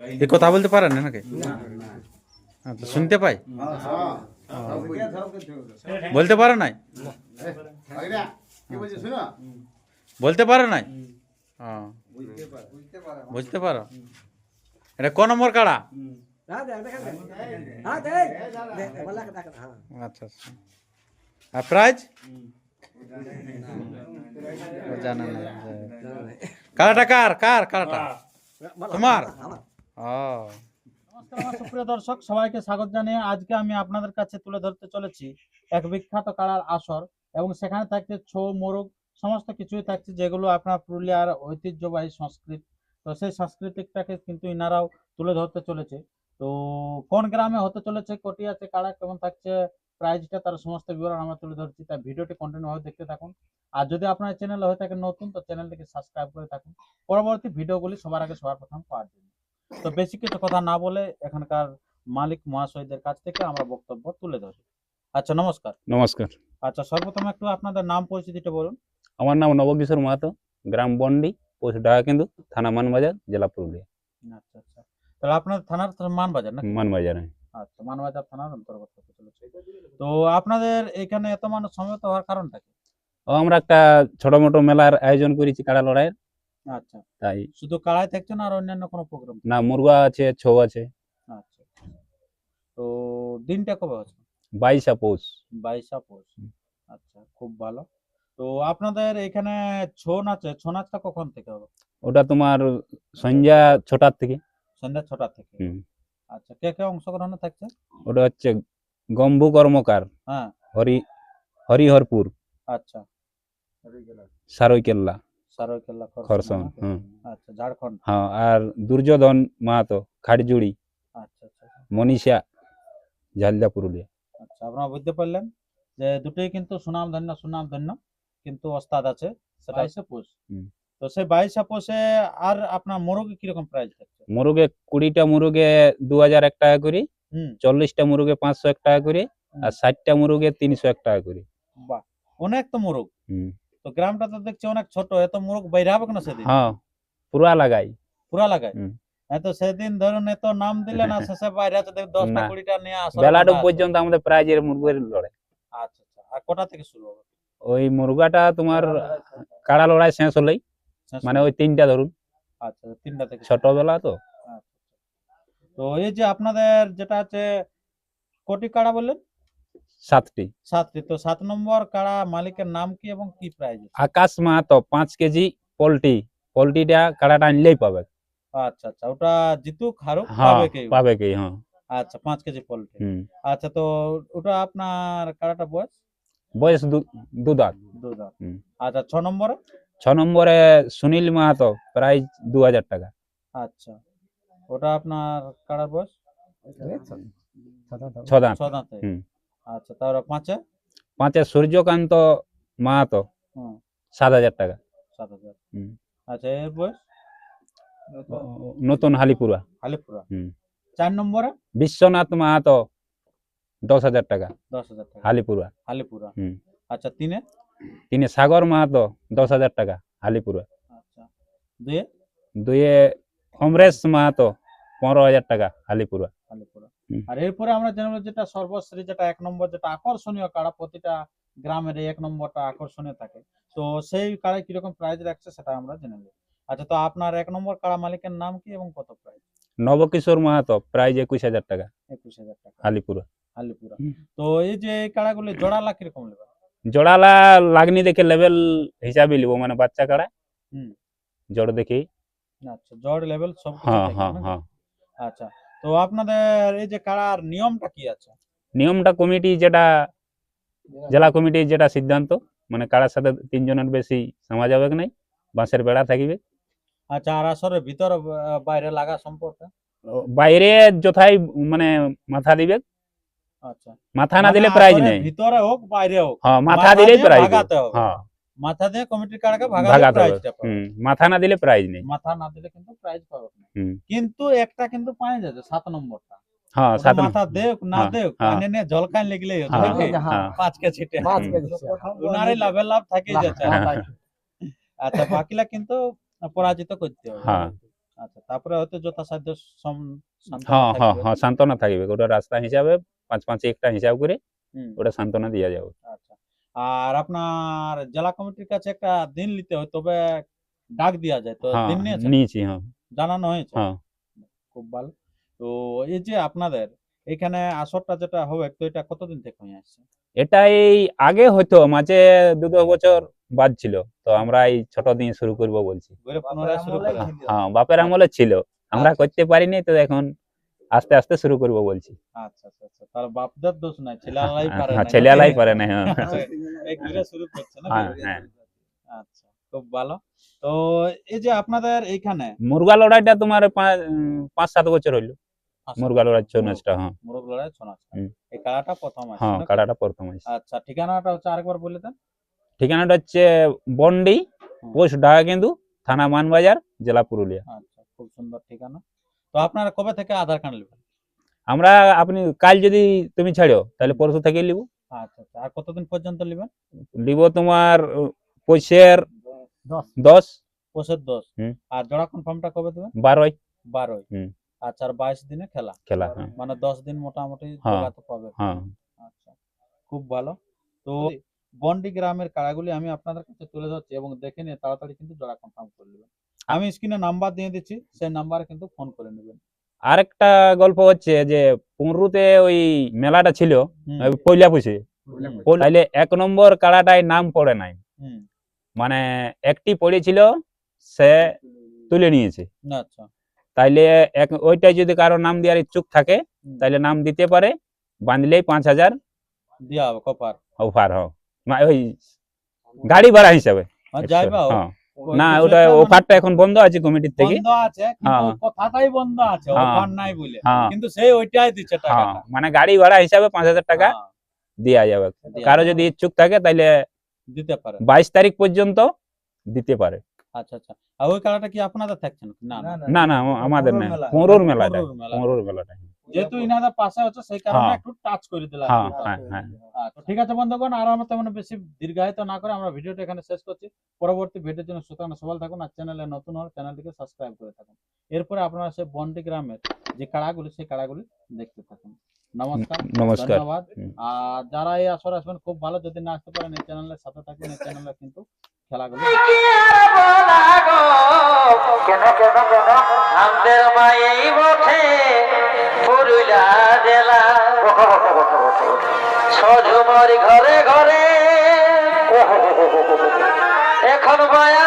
এ কথা বলতে পারেন না নাকি? আচ্ছা, শুনতে পাই। বলতে পারে নাই? বলতে পারে নাই? হ্যাঁ বুঝতে পারো এটা ক নম্বর কাড়া? আচ্ছা আচ্ছা। আর প্রাইজ? জানা নাই কাড়াটা কার? কার কাড়াটা? তোমার? ও সুপ্রিয় দর্শক, সবাইকে স্বাগত জানিয়ে আজকে আমি আপনাদের কাছে তুলে ধরতে চলেছি এক বিখ্যাত কালার আসর এবং সেখানে থাকছে ছৌ, মোরগ, সমস্ত কিছুই থাকছে যেগুলো আপনার পুরুলিয়ার ঐতিহ্যবাহী সংস্কৃত। তো সেই সাংস্কৃতিকটাকে কিন্তু ইনারাও তুলে ধরতে চলেছে। তো কোন গ্রামে হতে চলেছে, কোটি আছে, কারা কেমন থাকছে প্রাইজটা তার সমস্ত বিবরণ আমরা তুলে ধরছি, তাই ভিডিওটি কন্টিনিউ ভাবে দেখতে থাকুন। আর যদি আপনার চ্যানেলে হয়ে থাকে নতুন, তো চ্যানেলটিকে সাবস্ক্রাইব করে থাকুন। পরবর্তী ভিডিওগুলি সবার আগে সবার প্রথম পাওয়ার জন্য। তো বেশি কিছু কথা না বলে এখানকার মালিক মহাশয়দের কাছ থেকে আমরা বক্তব্য তুলে ধরি। আচ্ছা নমস্কার। নমস্কার। আচ্ছা সর্বপ্রথম একটু আপনাদের নাম পরিচিতিটা বলুন। আমার নাম নবকিশোর মাহাতো গ্রাম বন্ডি পোস্ট ঢাকাকেন্দু থানা মানবাজার জেলা পুরুলিয়া। আচ্ছা আচ্ছা। তাহলে আপনার থানার মানবাজার না মানবাজার আচ্ছা মানবাজার থানার অন্তর্গত তো আপনাদের এখানে এত মানুষ সমবেত হওয়ার কারণটা কি? আমরা একটা ছোট মোটো মেলার আয়োজন করেছি কাড়া লড়াইয়ের। আচ্ছা। তাই। শুধু কাড়াই থাকছে না আর অন্যান্য কোনো প্রোগ্রাম না মুরগা আছে ছৌ আছে। আচ্ছা। তো দিনটা কবে হচ্ছে? বাইশা পৌষ। বাইশা পৌষ। আচ্ছা খুব ভালো। তো আপনাদের এখানে ছৌ নাচে ছৌ নাচটা কখন থেকে হবে? ওটা তোমার সন্ধ্যা ছটার থেকে। সন্ধ্যা ছটা থেকে? আচ্ছা কে কে অংশগ্রহণে থাকছে? ওটা হচ্ছে গম্বু কর্মকার হ্যাঁ। হরি হরিহরপুর আচ্ছা। সারৈকেল্লা সারকেল্লা। খরসন আচ্ছা ঝাড়খণ্ড? হ্যাঁ আর দুর্যোধন মাহাতো খাটজুড়ি আচ্ছা আচ্ছা মনীষা ঝালদা পুরুলিয়া। আচ্ছা আপনারা বুঝতে পারলেন যে দুটোই কিন্তু সুনাম ধন্য সুনাম ধন্য কিন্তু ওস্তাদ আছে সেটা হচ্ছে পোষ তো সেই বাইশা পোষে আর আপনার মোরগে কীরকম প্রাইস থাকছে? মুরগে কুড়িটা মুরগে দু হাজার এক টাকা করে হুম। চল্লিশটা মুরগে পাঁচশো এক টাকা করে আর ষাটটা মুরগে তিনশো এক টাকা করে। বাহ অনেক তো মোরগ। হুম। তো গ্রামটা তো দেখছি অনেক ছোট এত মোরগ বাইরে হবে না সেদিন? হ্যাঁ পুরা লাগাই। পুরা হুম। এত সেদিন ধরুন এত নাম দিলে না শেষে বাইরে আছে দশটা কুড়িটা নিয়ে আসো পর্যন্ত আমাদের প্রাইজের মুরগের লড়াই। আচ্ছা আচ্ছা। আর কটা থেকে শুরু হবে? ওই মুরগাটা তোমার কাড়া লড়াই শেষ হলেই মানে ওই তিনটা ধরুন। আচ্ছা তিনটা থেকে ছোটবেলা তো। তো এই যে আপনাদের যেটা আছে কোটি কাড়া বললেন? সাতটি। সাতটি। তো সাত নম্বর কাড়া মালিকের নাম কি এবং কি প্রাইজ আকাশ মাহাতো পাঁচ কেজি পোলট্রি। পোলট্রিটা কাড়াটা আনলেই পাবে। আচ্ছা আচ্ছা ওটা জিতুক হারুক হ্যাঁ পাবে কি হ্যাঁ। আচ্ছা পাঁচ কেজি পোল্ট্রি। হুম। আচ্ছা তো ওটা আপনার কাড়াটা বয়স? বয়স দু- দু দাঁত দু দাঁত আচ্ছা ছ নম্বরে? ছ নম্বরে সুনীল মাহাতো প্রাইজ দু হাজার টাকা। আচ্ছা ওটা আপনার কাড়ার বয়স? ছ দাঁত। ছ দাঁতে। হুম। আচ্ছা তারপরে পাঁচে? পাঁচে সূর্যকান্ত মাহাতো সাত হাজার টাকা। সাত হাজার। হুম। আচ্ছা এর বয়স? নতুন হালিপুরা। আলিপুরা হুম। চার নম্বরে? বিশ্বনাথ মাহাতো দশ হাজার টাকা। দশ হাজার টাকা। হালিপুরা। আলিপুরা হুম। আচ্ছা তিনে? তিনি সাগর মাহাতো দশ হাজার টাকা হালিপুরা। আচ্ছা দুয়ে? দুয়ে অমরেশ মাহাতো পনেরো হাজার টাকা হালিপুরা। আলিপুরা হুম। আর এরপরে আমরা জানব যেটা সর্বশ্রী যেটা এক নম্বর যেটা আকর্ষণীয় কাড়া প্রতিটা গ্রামের এক নম্বরটা আকর্ষণীয় থাকে। তো সেই কাড়ায় কীরকম প্রাইজ রাখছে সেটা আমরা জেনে নেব। আচ্ছা তো আপনার এক নম্বর কাড়া মালিকের নাম কি এবং কত প্রাইজ নবকিশোর মাহাতো প্রাইজ একুশ হাজার টাকা। একুশ হাজার টাকা। হালিপুরা আলিপুরা। তো এই যে এই কাড়াগুলি জোড়ালা কীরকম নেবে জোড়ালা লাগনি দেখে লেভেল হিসাবে লিব মানে বাচ্চা কাড়া। হুম। জোড় দেখি আচ্ছা জড় লেভেল সব হ্যাঁ হ্যাঁ হ্যাঁ। আচ্ছা তো আপনাদের এই যে কাড়ার নিয়মটা কি আছে? নিয়মটা কমিটি যেটা জেলা কমিটির যেটা সিদ্ধান্ত মানে কারার সাথে তিনজনের বেশি সমাজ হবে কি নাই বাঁশের বেড়া থাকিবে। আচ্ছা আর আসলে ভিতর বাইরে লাগা সম্পর্কে? বাইরে যথাই মানে মাথা দিবে। আচ্ছা। মাথা না দিলে মানে প্রাইজ নেই। ভিতরে হোক বাইরে হোক। হ্যাঁ মাথা মাথা দিলেই প্রাইজ হ্যাঁ। মাথা দিয়ে কমিটির কাড়াকে ভাগাতে প্রাইজটা পাবে। মাথা না দিলে প্রাইজ নেই। মাথা না দিলে কিন্তু প্রাইজ পাবে না। কিন্তু একটা কিন্তু পাওয়া যাচ্ছে সাত নম্বরটা। হ্যাঁ সাত মাথা দেখ না দেখ। কানে নিয়ে জলকান? হ্যাঁ, পাঁচ কে ছিটে পাঁচ হুম। কেজি। উনারই লাভ থাকেই যাচ্ছে হ্যাঁ। আচ্ছা বাকিলা কিন্তু পরাজিত করতে হবে। হ্যাঁ। আচ্ছা তারপরে হয়তো যথাসাধ্য সম- সান্ত্বনা হ্যাঁ হ্যাঁ থাকবে। হ্যাঁ সান্ত্বনা থাকবে। ওটা রাস্তা হিসাবে পাঁচ পাঁচ একটা হিসাব করে হুম, ওটা সান্ত্বনা দেওয়া যাবে। আচ্ছা। আর আপনার জেলা কমিটির কাছে একটা দিন নিতে হয় তবে ডাক দেওয়া যায় তো হ্যাঁ দিন নিয়েছে নিয়েছি হ্যাঁ। জানানো হয়েছে? হ্যাঁ। খুব ভালো। তো এই যে আপনাদের এখানে আসরটা যেটা হবে তো এটা কতদিন থেকে হয়ে আসছে? এটা এই আগে হয়তো মাঝে দু দু বছর বাদ ছিল তো আমরা এই ছোট দিন শুরু করব বলছি। ঘুরে পুনরায় শুরু করে হ্যাঁ বাপের আমলে ছিল। আমরা আচ্ছা। করতে পারিনি তো এখন আস্তে আস্তে শুরু করব বলছি। আচ্ছা আচ্ছা আচ্ছা। দোষ ছেলেলাই পারে হ্যাঁ না পারে না হ্যাঁ। আচ্ছা, শুরু করছে না? হ্যাঁ, হ্যাঁ। আচ্ছা খুব ভালো। তো এই যে আপনাদের এইখানে মুরগা লড়াইটা তোমার পাঁচ সাত বছর হইল। মুরগা লড়াই ছৌ নাচটা হ্যাঁ। মুরগ লড়াই ছৌ নাচ হুম। এই খেলাটা প্রথম আছে হ্যাঁ কাড়াটা প্রথম আছে আচ্ছা ঠিকানাটা হচ্ছে আরেকবার বলে দেন। ঠিকানাটা হচ্ছে বন্ডি। পোস্ট ঢাকা কেন্দু থানা মানবাজার জেলা পুরুলিয়া। আচ্ছা খুব সুন্দর ঠিকানা। তো আপনারা কবে থেকে আধার কার্ড নেবেন? আমরা আপনি কাল যদি তুমি ছাড়ো তাহলে পরশু থেকে নিব। আচ্ছা আচ্ছা। আর কতদিন পর্যন্ত নেবেন? নিব তোমার পয়সের দশ। দশ। পঁচিশ দশ। আর জোড়া কনফার্মটা কবে দেবেন? বারোই। বারোই। আচ্ছা আর বাইশ দিনে খেলা? খেলা হ্যাঁ। মানে দশ দিন মোটামুটি হ্যাঁ। পাবে হ্যাঁ। আচ্ছা খুব ভালো। তো বন্ডি গ্রামের কাড়াগুলি আমি আপনাদের কাছে তুলে ধরছি এবং দেখে নিয়ে তাড়াতাড়ি কিন্তু জোড়া কনফার্ম করে নেবেন। আমি স্ক্রিনে নাম্বার দিয়ে দিচ্ছি সেই নাম্বারে কিন্তু ফোন করে নেবেন। আরেকটা গল্প হচ্ছে যে পুনরুতে ওই মেলাটা ছিল পয়লা পুষে তাইলে এক নম্বর কাড়াটায় নাম পড়ে নাই। মানে একটি পড়েছিল সে তুলে নিয়েছে। আচ্ছা। তাইলে এক ওইটাই যদি কারও নাম দেওয়ার ইচ্ছুক থাকে তাইলে নাম দিতে পারে বাঁধলেই পাঁচ হাজার দিয়া হবে কপার অফার হ। মা- ওই গাড়ি ভাড়া হিসাবে। যাইবা হ্যাঁ। না ওটা অফারটা এখন বন্ধ আছে কমিটির থেকে। বন্ধ আছে কিন্তু হ্যাঁ। কথাটাই বন্ধ আছে হ্যাঁ। অফার নাই বলে। হ্যাঁ। কিন্তু সেই ওইটাই দিচ্ছে টাকাটা। মানে গাড়ি ভাড়া হিসাবে পাঁচ হাজার টাকা দেওয়া যাবে। কারও যদি ইচ্ছুক থাকে তাইলে দিতে পারে। বাইশ তারিখ পর্যন্ত দিতে পারে। আচ্ছা আচ্ছা। আর ওই কালারটা কি আপনাদের থাকছে না? না না। আমাদের না মেলা। মেলাটা। মেলাটা। যেহেতু ইনাদের পাশে হচ্ছে সেই কারণে হ্যাঁ। একটু টাচ করে দিলাম। কি। হ্যাঁ হ্যাঁ। আচ্ছা, ঠিক আছে বন্ধুগণ আর আমরা তেমন বেশি দীর্ঘায়িত না করে আমরা ভিডিওটা এখানে শেষ করছি। পরবর্তী ভিডিওর জন্য সুতরাং সবাই থাকুন আর চ্যানেলে নতুন হলে চ্যানেলটিকে সাবস্ক্রাইব করে থাকুন। এরপরে আপনারা সেই বন্ডি গ্রামের যে কাড়াগুলি সেই কাড়াগুলি দেখতে থাকুন। নমস্কার নমস্কার। ধন্যবাদ। আর যারা এই আসর আসবেন খুব ভালো। যদি না আসতে পারেন এই চ্যানেলের সাথে থাকুন এই চ্যানেলে কিন্তু খেলাগুলি। আমাদের পুরুলিয়া জেলা। সজুমর ঘরে ঘরে। এখন মায়া